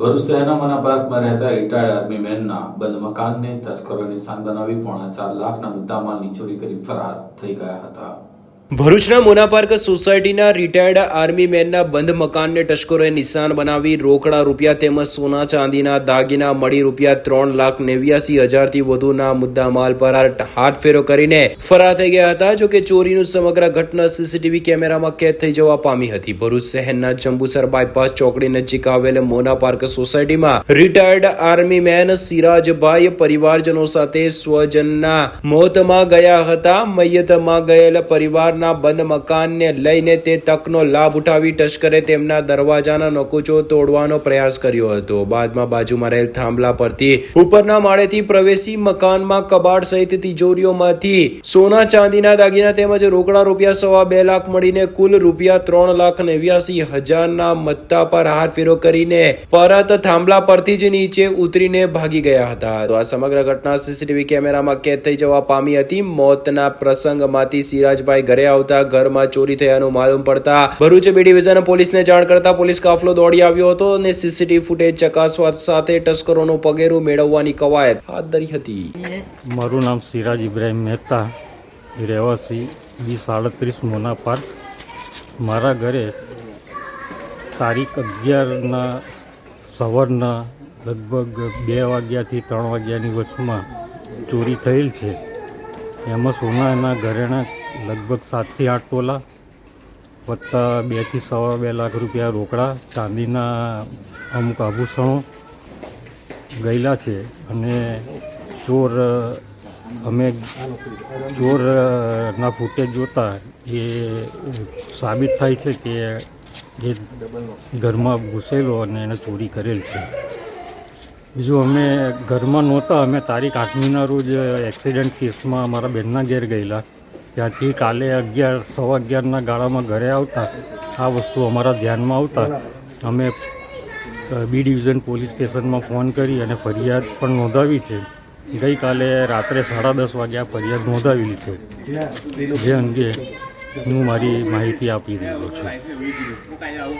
ભરૂચ શહેરના મના પાર્કમાં રહેતા રિટાયર્ડ આર્મી મેનના બંધ મકાનને તસ્કરોની નિશાન બનાવી પોણા ચાર લાખના મુદ્દામાલની ચોરી કરી ફરાર થઈ ગયા હતા. ભરૂચના મોના પાર્ક સોસાયટીના રિટાયર્ડ આર્મી મેનના બંધ મકાનને ટશ્કરોએ નિશાન બનાવી રોકડા રૂપિયા તેમજ સોના ચાંદીના દાગીના મળી રૂપિયા ત્રણ લાખ નેવ્યાસી હજારથી વધુના મુદ્દામાલ પર હાથ ફેરો કરીને ફરાર થઈ ગયા હતા. જો કે ચોરીનું સમગ્ર ઘટના સીસીટીવી કેમેરામાં કેદ થઈ જવા પામી હતી. ભરૂચ શહેરના જંબુસર બાયપાસ ચોકડી નજીક આવેલ મોના પાર્ક સોસાયટીમાં રિટાયર્ડ આર્મી મેન સિરાજભાઈ પરિવારજનો સાથે સ્વજનના મોતમાં ગયા હતા. મૈયતમાં ગયેલ પરિવારના બંધ મકાનને લઈને તે તકનો લાભ ઉઠાવી તસ્કરે તેમના દરવાજાના નકુચો તોડવાનો પ્રયાસ કર્યો હતો. બાદમાં બાજુમાં રહેલ થાંભલા પરથી ઉપરના માળેથી પ્રવેશી મકાનમાં કબાટ સહિત તિજોરીઓમાંથી સોના ચાંદીના દાગીના તેમજ રોકડા રૂપિયા સવા બે લાખ મળીને કુલ રૂપિયા ત્રણ લાખ નેવ્યાસી હજારના મત્તા પર હાર ફેરો કરીને પરત થાંભલા પરથી જ નીચે ઉતરીને ભાગી ગયા હતા. તો આ સમગ્ર ઘટના સીસીટીવી કેમેરામાં કેદ થઈ જવા પામી હતી. મોતના પ્રસંગમાંથી સિરાજભાઈ ઘરે આવતા ઘરમાં ચોરી થયાનું માલુમ પડતા ભરૂચ બી ડિવિઝન પોલીસને જાણ કરતા પોલીસ કાફલો દોડી આવ્યો હતો અને સીસીટીવી ફૂટેજ ચકાસવા સાથે તસ્કરોનું પગેરું મેળવવાની કવાયત હાથ ધરી હતી. મારું નામ સિરાજ ઇબ્રાહિમ મહેતા. રહેવાસી બી સાડત્રીસ મોના પાર્ક. મારા ઘરે તારીખ અગિયારના સવારના લગભગ બે વાગ્યાથી ત્રણ વાગ્યાની વચમાં ચોરી થયેલ છે. એમાં સોનાના ઘરેણા લગભગ સાતથી આઠ તોલા વત્તા બેથી સવા બે લાખ રૂપિયા રોકડા, ચાંદીના અમુક આભૂષણો ગયેલા છે અને ચોર, અમે ચોરના ફૂટેજ જોતા એ સાબિત થાય છે કે એ ઘરમાં ઘૂસેલો અને એને ચોરી કરેલ છે. બીજું અમે ઘરમાં નહોતા, અમે તારીખ આઠમીના રોજ એક્સિડન્ટ કેસમાં અમારા બહેનના ઘેર ગયેલા. ત્યાંથી કાલે અગિયાર, સવા અગિયારના ગાળામાં ઘરે આવતા. આ વસ્તુ અમારા ધ્યાનમાં આવતા. અમે બી ડિવિઝન પોલીસ સ્ટેશનમાં ફોન કરી અને ફરિયાદ પણ નોંધાવી છે. ગઈકાલે રાત્રે સાડા દસ વાગ્યા ફરિયાદ નોંધાવેલી છે. જે અંગે હું મારી માહિતી આપી રહ્યો છું.